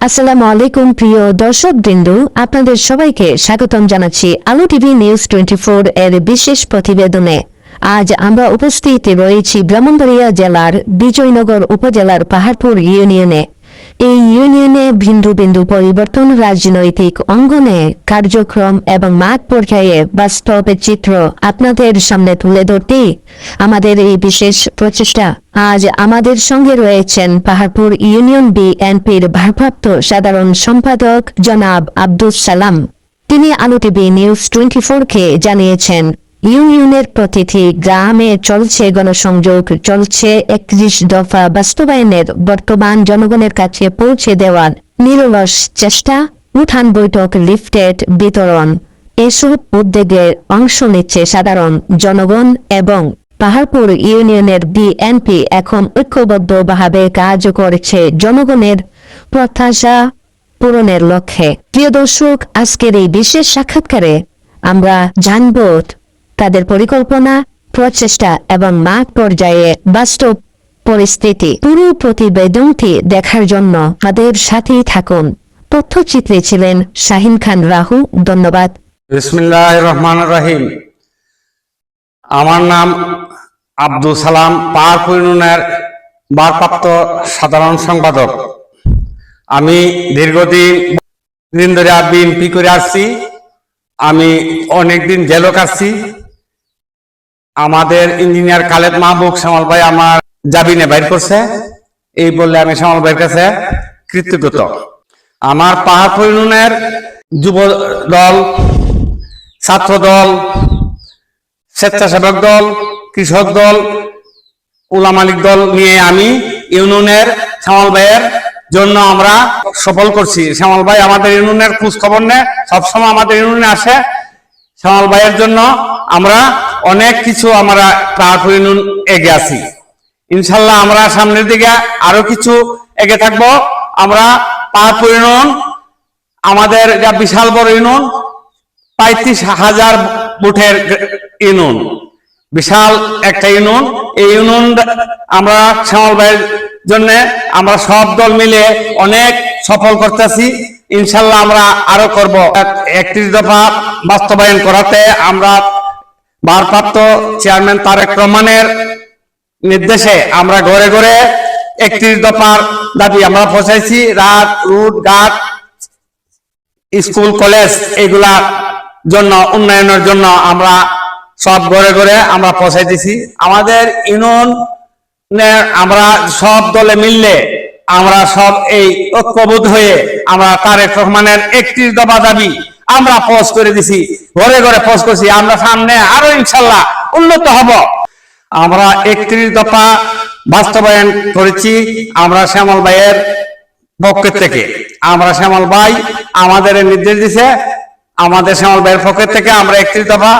আসসালামু আলাইকুম, প্রিয় দর্শক বৃন্দ আপনাদের সবাইকে স্বাগতম জানাচ্ছি আলো টিভি নিউজ টোয়েন্টি এর বিশেষ প্রতিবেদনে। আজ আমরা উপস্থিত রয়েছি ব্রাহ্মণবাড়িয়া জেলার বিজয়নগর উপজেলার পাহাড়পুর ইউনিয়নে। এই ইউনিয়নে বিন্দু বিন্দু পরিবর্তন রাজনৈতিক অঙ্গনে কার্যক্রম এবং মাঠ পর্যায়ে বাস্তব চিত্র আপনাদের সামনে তুলে ধরতে আমাদের এই বিশেষ প্রচেষ্টা। আজ আমাদের সঙ্গে রয়েছেন পাহাড়পুর ইউনিয়ন বিএনপির ভারপ্রাপ্ত সাধারণ সম্পাদক জনাব আব্দুল সালাম। তিনি আলো টিভি নিউজ টোয়েন্টি কে জানিয়েছেন ইউনিয়নের প্রতিটি গ্রামে চলছে গণসংযোগ, চলছে একত্রিশ দফা বাস্তবায়নের, বর্তমান জনগণের কাছে পৌঁছে দেওয়ার নিরলস চেষ্টা, উঠান বৈঠক, লিফটেড বিতরণ। এসব উদ্যোগে অংশ নিচ্ছে সাধারণ জনগণ এবং পাহাড়পুর ইউনিয়নের বিএনপি এখন ঐক্যবদ্ধভাবে কাজ করছে জনগণের প্রত্যাশা পূরণের লক্ষ্যে। প্রিয় দর্শক, আজকের এই বিশেষ সাক্ষাৎকারে আমরা জানব তাদের পরিকল্পনা, প্রচেষ্টা এবং মাঠ পর্যায়ে বাস্তব পরিস্থিতি পুরো প্রতিবেদনটি দেখার জন্য তাদের সাথেই থাকুন। তথ্যচিত্রে ছিলেন শাহিন খান রাহু। ধন্যবাদ। রহমান রহিম। আমার নাম আব্দুল সালাম পাহাড়পুর ইউনিয়নের ভারপ্রাপ্ত সাধারণ সম্পাদক। আমি দীর্ঘদিন দিন ধরে বিএনপি করে আসছি। আমি অনেকদিন জেলও কাটছি আমাদের ইঞ্জিনিয়ার খালেদ মাহবুব শ্যামল ভাই আমার জাবিনে বাইর করছে। এই বললে আমি শ্যামল ভাইয়ের কাছে কৃতজ্ঞত। আমার পাহাড়পুর ইউনিয়নের যুব দল, ছাত্র দল, স্বেচ্ছাসেবক দল, কৃষক দল উলামালিক দল নিয়ে আমি ইউনিয়নের শ্যামল ভাইয়ের জন্য আমরা সফল করছি। শ্যামল ভাই, আমাদের ইউনিয়নের খোঁজ খবর নেয় সবসময় আমাদের ইউনিয়নে আসে। শ্যামল ভাইয়ের জন্য আমরা অনেক কিছু আমরা ইউনিয়ন এগিয়ে আছি। ইনশাল্লাহ আমরা সামনের দিকে আরও কিছু এগে থাকব। আমরা ইউনিয়ন আমাদের যা বিশাল বড় ইউনিয়ন, পঁয়ত্রিশ হাজার বুথের ইউনিয়ন। বিশাল একটা ইউনিয়ন। এই ইউনিয়ন আমরা শ্যামল ভাইয়ের জন্য আমরা সব দল মিলে অনেক সফল করতেছি। ইনশাল্লাহ আমরা আরও করব। একত্রিশ দফা বাস্তবায়ন করাতে আমরা ভারপ্রাপ্ত চেয়ারম্যান তারেক রহমানের নির্দেশে আমরা ঘরে ঘরে একত্রিশ দফার দাবি আমরা পৌঁছাইছি। রাত, রুট ঘাট স্কুল, কলেজ, এগুলা জন্য, উন্নয়নের জন্য আমরা সব ঘরে ঘরে আমরা পৌঁছাইতেছি। আমাদের ইউনিয়ন আমরা সব দলে মিললে আমরা সব এই ঐক্যবোধ হয়ে আমরা তারেক রহমানের একত্রিশ দফা দাবি আমরা পোস্ট করে দিছি। ঘরে ঘরে পোস্ট করছি। আমরা সামনে আরও ইনশাল্লাহ উন্নত হব। আমরা একত্রিশ দফা বাস্তবায়ন করেছি আমরা শ্যামল ভাইয়ের পক্ষ থেকে। আমরা শ্যামল ভাই আমাদের নির্দেশ দিছে, আমাদের শ্যামল ভাইয়ের পক্ষ থেকে আমরা একত্রিশ দফা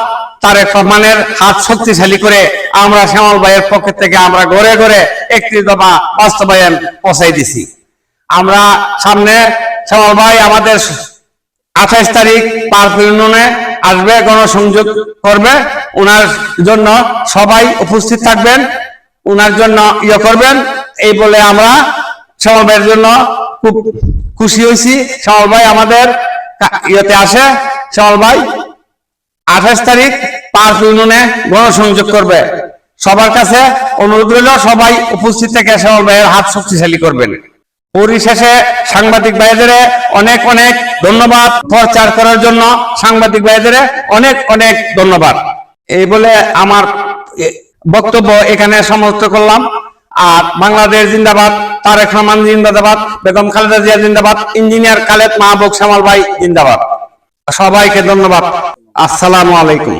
তারেক রহমানের হাত শক্তিশালী করে আমরা শ্যামল ভাইয়ের পক্ষ থেকে আমরা গড়ে গড়ে একত্রিশ দফা বাস্তবায়ন পৌঁছাই দিছি। আমরা সামনে শ্যামল ভাই আমাদের আঠাইশ তারিখ পার্ক ইউনিয়নে আসবে, গণসংযোগ করবে। ওনার জন্য সবাই উপস্থিত থাকবেন ওনার জন্য ইয়ে করবেন। এই বলে আমরা শ্যামল ভাইয়ের জন্য খুব খুশি হয়েছি। শ্যামল ভাই আমাদের ইয়েতে আসে। শ্যামল ভাই আঠাশ তারিখ পার্ক ইউনিয়নে গণসংযোগ করবে। সবার কাছে অনুরোধ রইল, সবাই উপস্থিত থেকে শ্যামল ভাইয়ের হাত শক্তিশালী করবেন। পরিশেষে সাংবাদিক ভাইদের অনেক অনেক ধন্যবাদ প্রচার করার জন্য। সাংবাদিক ভাইদের অনেক অনেক ধন্যবাদ। এই বলে আমার বক্তব্য এখানে সমাপ্ত করলাম। আর বাংলাদেশ জিন্দাবাদ, তারেক রহমান জিন্দাবাদ, বেগম খালেদা জিয়া জিন্দাবাদ, ইঞ্জিনিয়ার খালেদ মাহবুব শ্যামল ভাই জিন্দাবাদ। সবাইকে ধন্যবাদ। আসসালামু আলাইকুম।